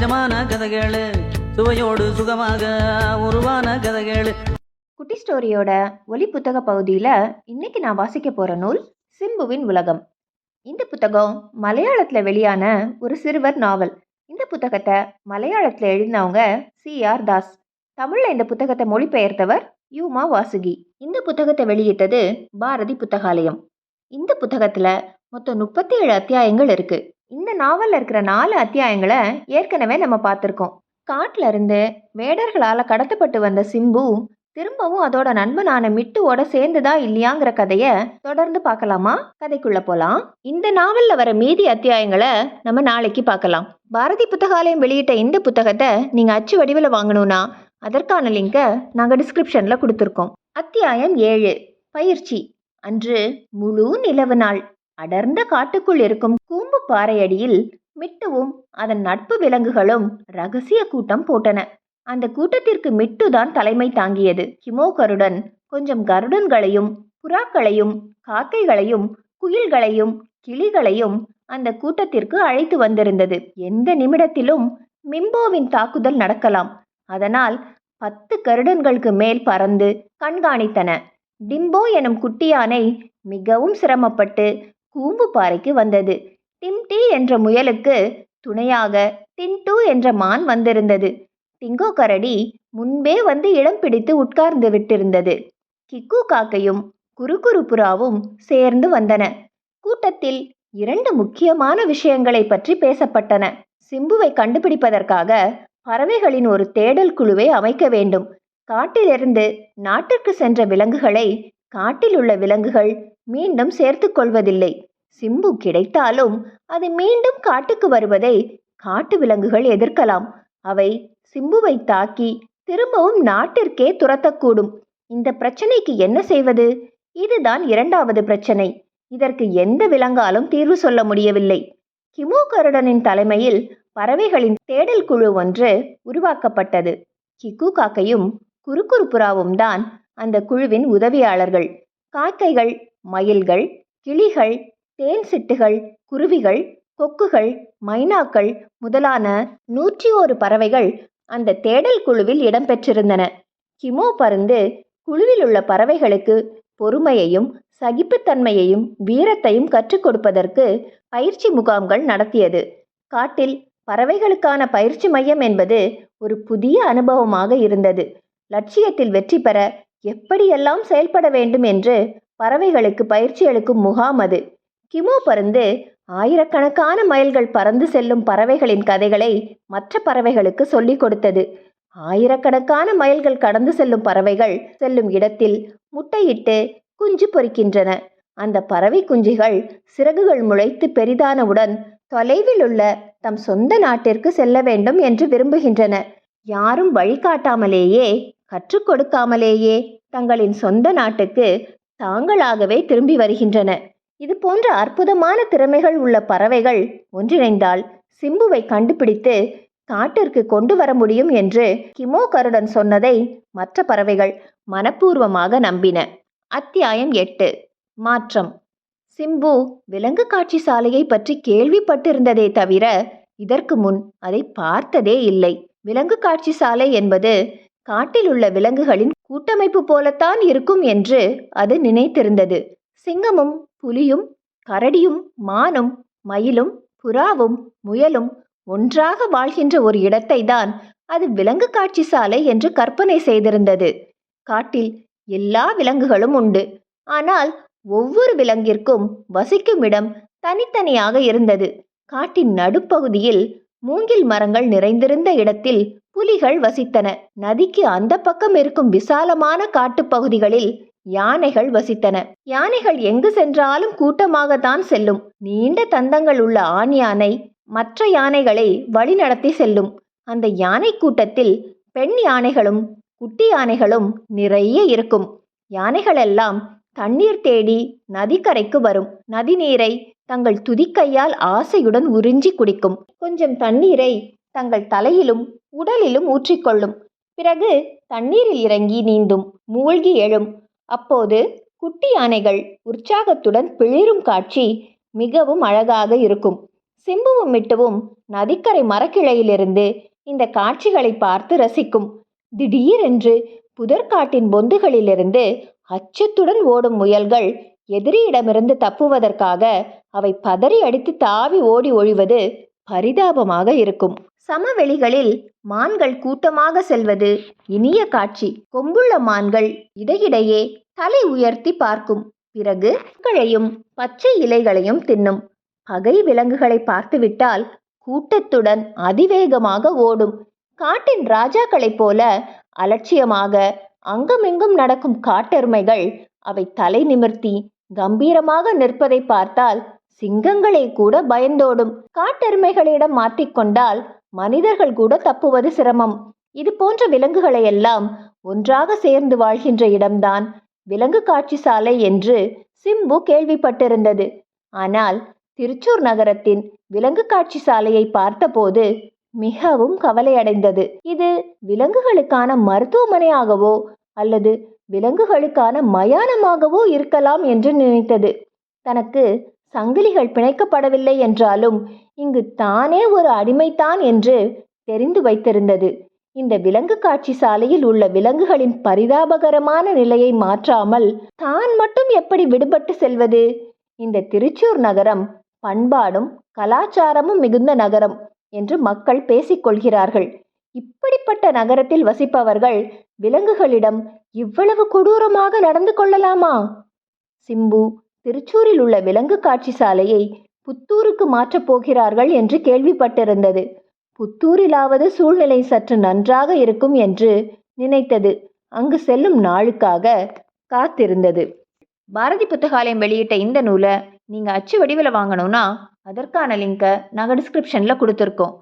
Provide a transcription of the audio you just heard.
நிஜமான கதைகளு. சுவையோடு சுகமாக உருவான கதைகளு. குட்டி ஸ்டோரியோட ஒலி புத்தக பகுதியில் இன்னைக்கு நான் வாசிக்க போகிற நூல் சிம்புவின் உலகம். இந்த புத்தகம் மலையாளத்தில் வெளியான ஒரு சிறுவர் நாவல். இந்த புத்தகத்தை மலையாளத்தில் எழுதினவங்க சி. ஆர். தாஸ். தமிழில் இந்த புத்தகத்தை மொழிபெயர்த்தவர் யூமா வாசுகி. இந்த புத்தகத்தை வெளியிட்டது பாரதி புத்தகாலயம். இந்த புத்தகத்தில் மொத்தம் முப்பத்தி ஏழு அத்தியாயங்கள் இருக்கு. இந்த நாவலில் இருக்கிற நாலு அத்தியாயங்களை ஏற்கனவே நம்ம பார்த்துருக்கோம். காட்டுல இருந்து வேடர்களால் கடத்தப்பட்டு வந்த சிம்பு திரும்பவும் அதோட நண்பனான மிட்டுவோட சேர்ந்துதா இல்லையாங்கிற கதைய தொடர்ந்து பார்க்கலாமா? கதைக்குள்ள போலாம். இந்த நாவல்ல வர மீதி அத்தியாயங்களை நம்ம நாளைக்கு பார்க்கலாம். பாரதி புத்தகாலயம் வெளியிட்ட இந்த புத்தகத்தை நீங்க அச்சு வடிவில் வாங்கணும்னா அதற்கான லிங்கை நாங்க டிஸ்கிரிப்ஷன்ல கொடுத்துருக்கோம். அத்தியாயம் ஏழு பயிற்சி. அன்று முழு நிலவு நாள். அடர்ந்த காட்டுக்குள் இருக்கும் கூம்பு பாறையடியில் மிட்டுவும் அதன் நட்பு விலங்குகளும் ரகசிய கூட்டம் போட்டன. அந்த கூட்டத்திற்கு மிட்டுதான் தலைமை தாங்கியது. ஹிமோகருடன் கொஞ்சம் கருடன்களையும் புறாக்களையும் காக்கைகளையும் குயில்களையும் கிளிகளையும் அந்த கூட்டத்திற்கு அழைத்து வந்திருந்தது. எந்த நிமிடத்திலும் மிம்போவின் தாக்குதல் நடக்கலாம். அதனால் பத்து கருடன்களுக்கு மேல் பறந்து கண்காணித்தன. டிம்போ எனும் குட்டி யானை மிகவும் சிரமப்பட்டு கூம்பு பாறைக்கு வந்தது. டிம்டி என்ற முயலுக்கு துணையாக டின்டூ என்ற மான் வந்திருந்தது. டிங்கோ கரடி முன்பே வந்து இடம் பிடித்து உட்கார்ந்து விட்டிருந்தது. கிக்கு காக்கையும் குறுகுறு புறாவும் சேர்ந்து வந்தன. கூட்டத்தில் இரண்டு முக்கியமான விஷயங்களை பற்றி பேசப்பட்டன. சிம்புவை கண்டுபிடிப்பதற்காக பறவைகளின் ஒரு தேடல் குழுவை அமைக்க வேண்டும். காட்டிலிருந்து நாட்டிற்கு சென்ற விலங்குகளை காட்டில் உள்ள விலங்குகள் மீண்டும் சேர்த்து கொள்வதில்லை. சிம்பு கிடைத்தாலும் அது மீண்டும் காட்டுக்கு வருவதை காட்டு விலங்குகள் எதிர்க்கலாம். அவை சிம்புவை தாக்கி திரும்பவும் நாட்டிற்கே துரத்தக்கூடும். இந்த பிரச்சனைக்கு என்ன செய்வது? இதுதான் இரண்டாவது பிரச்சனை. இதற்கு எந்த விலங்காலும் தீர்வு சொல்ல முடியவில்லை. கிமு கருடனின் தலைமையில் பறவைகளின் தேடல் குழு ஒன்று உருவாக்கப்பட்டது. கிக்கு காக்கையும் குறுகுறு புறாவும் தான் அந்த குழுவின் உதவியாளர்கள். காக்கைகள் மயில்கள் கிளிகள் தேன் சிட்டுகள் குருவிகள் கொக்குகள் மைனாக்கள் முதலான நூற்றி ஒரு பறவைகள் அந்த தேடல் குழுவில் இடம்பெற்றிருந்தன கிமோ பருந்து குழுவில் உள்ள பறவைகளுக்கு பொறுமையையும் சகிப்புத்தன்மையையும் வீரத்தையும் கற்றுக் கொடுப்பதற்கு பயிற்சி முகாம்கள் நடத்தியது. காட்டில் பறவைகளுக்கான பயிற்சி மையம் என்பது ஒரு புதிய அனுபவமாக இருந்தது. லட்சியத்தில் வெற்றி பெற எப்படியெல்லாம் செயல்பட வேண்டும் என்று பறவைகளுக்கு பயிற்சி அளிக்கும் முகாம் அது. கிமோ பருந்து ஆயிரக்கணக்கான மைல்கள் பறந்து செல்லும் பறவைகளின் கதைகளை மற்ற பறவைகளுக்கு சொல்லிக் கொடுத்தது. ஆயிரக்கணக்கான மைல்கள் கடந்து செல்லும் பறவைகள் செல்லும் இடத்தில் முட்டையிட்டு குஞ்சு பொறிக்கின்றன. அந்த பறவை குஞ்சுகள் சிறகுகள் முளைத்து பெரிதானவுடன் தொலைவில் உள்ள தம் சொந்த நாட்டிற்கு செல்ல வேண்டும் என்று விரும்புகின்றன. யாரும் வழிகாட்டாமலேயே கற்றுக் கொடுக்காமலேயே தங்களின் சொந்த நாட்டுக்கு தாங்களாகவே திரும்பி வருகின்றன. இது போன்ற அற்புதமான திறமைகள் உள்ள பறவைகள் ஒன்றிணைந்தால் சிம்புவை கண்டுபிடித்து காட்டிற்கு கொண்டு வர முடியும் என்று கிமோ கருடன் சொன்னதை மற்ற பறவைகள் மனப்பூர்வமாக நம்பின. அத்தியாயம் எட்டு. மாற்றம். சிம்பு விலங்கு காட்சி சாலையை பற்றி கேள்விப்பட்டிருந்ததே தவிர இதற்கு முன் அதை பார்த்ததே இல்லை. விலங்கு காட்சி சாலை என்பது காட்டில் உள்ள விலங்குகளின் கூட்டமைப்பு போலத்தான் இருக்கும் என்று அது நினைத்திருந்தது. சிங்கமும் புலியும் கரடியும் மானும் மயிலும் புறாவும் முயலும் ஒன்றாக வாழ்கின்ற ஒரு இடத்தை தான் அது விலங்கு காட்சி சாலை என்று கற்பனை செய்திருந்தது. காட்டில் எல்லா விலங்குகளும் உண்டு. ஆனால் ஒவ்வொரு விலங்கிற்கும் வசிக்கும் இடம் தனித்தனியாக இருந்தது. காட்டின் நடுப்பகுதியில் மூங்கில் மரங்கள் நிறைந்திருந்த இடத்தில் புலிகள் வசித்தன. நதிக்கு அந்த பக்கம் இருக்கும் விசாலமான காட்டுப்பகுதிகளில் யானைகள் வசித்தன. யானைகள் எங்கு சென்றாலும் கூட்டமாகத்தான் செல்லும். நீண்ட தந்தங்கள் உள்ள ஆண் யானை மற்ற யானைகளை வழிநடத்தி செல்லும். அந்த யானை கூட்டத்தில் பெண் யானைகளும் குட்டி யானைகளும் நிறைய இருக்கும். யானைகளெல்லாம் தண்ணீர் தேடி நதிக்கரைக்கு வரும். நதி நீரை தங்கள் துதிக்கையால் ஆசையுடன் உறிஞ்சி குடிக்கும். கொஞ்சம் தண்ணீரை தங்கள் தலையிலும் உடலிலும் ஊற்றிக்கொள்ளும். பிறகு தண்ணீரில் இறங்கி நீந்தும். மூழ்கி எழும். அப்போது குட்டி யானைகள் உற்சாகத்துடன் பிளிரும் காட்சி மிகவும் அழகாக இருக்கும். சிம்புவும் மிட்டுவும் நதிக்கரை மரக்கிளையிலிருந்து இந்த காட்சிகளை பார்த்து ரசிக்கும். திடீரென்று புதற்காட்டின் பொந்துகளிலிருந்து அச்சத்துடன் ஓடும் முயல்கள் எதிரியிடமிருந்து தப்புவதற்காக அவை பதறி அடித்து தாவி ஓடி ஒழிவது பரிதாபமாக இருக்கும். சமவெளிகளில் மான்கள் கூட்டமாக செல்வது இனிய காட்சி. கொம்புள்ள மான்கள் இடையிடையே தலை உயர்த்தி பார்க்கும். பிறகு களையும் பச்சை இலைகளையும் தின்னும். பகை விலங்குகளை பார்த்துவிட்டால் கூட்டத்துடன் அதிவேகமாக ஓடும். காட்டின் ராஜாக்களைப் போல அலட்சியமாக அங்கமெங்கும் நடக்கும் காட்டெருமைகள் அவை தலை நிமிர்த்தி கம்பீரமாக நிற்பதை பார்த்தால் சிங்கங்களே கூட பயந்தோடும். காட்டெருமைகளிடம் மாட்டிக்கொண்டால் மனிதர்கள் கூட தப்புவது சிரமம். இது போன்ற விலங்குகளையெல்லாம் ஒன்றாக சேர்ந்து வாழ்கின்ற இடம்தான் விலங்கு காட்சி சாலை என்று சிம்பு கேள்விப்பட்டிருந்தது. ஆனால் திருச்சூர் நகரத்தின் விலங்கு காட்சி சாலையை பார்த்தபோது மிகவும் கவலையடைந்தது. இது விலங்குகளுக்கான மருத்துவமனையாகவோ அல்லது விலங்குகளுக்கான மயானமாகவோ இருக்கலாம் என்று நினைத்தது. தனக்கு சங்கிலிகள் பிணைக்கப்படவில்லை என்றாலும் இங்கு தானே ஒரு அடிமைத்தான் என்று தெரிந்து வைத்திருந்தது. இந்த விலங்கு காட்சி சாலையில் உள்ள விலங்குகளின் பரிதாபகரமான நிலையை மாற்றாமல் தான் மட்டும் எப்படி விடுபட்டு செல்வது? இந்த திருச்சூர் நகரம் பண்பாடும் கலாச்சாரமும் மிகுந்த நகரம் என்று மக்கள் பேசிக்கொள்கிறார்கள் இப்படிப்பட்ட நகரத்தில் வசிப்பவர்கள் விலங்குகளிடம் இவ்வளவு கொடூரமாக நடந்து கொள்ளலாமா? சிம்பு திருச்சூரில் உள்ள விலங்கு காட்சி சாலையை புத்தூருக்கு மாற்றப் போகிறார்கள் என்று கேள்விப்பட்டிருந்தது. புத்தூரிலாவது சூழ்நிலை சற்று நன்றாக இருக்கும் என்று நினைத்தது. அங்கு செல்லும் நாளுக்காக காத்திருந்தது. பாரதி புத்தகாலயம் வெளியிட்ட இந்த நூலை நீங்கள் அச்சு வடிவில் வாங்கணும்னா அதற்கான லிங்கை நாங்கள் டிஸ்கிரிப்ஷனில் கொடுத்துருக்கோம்.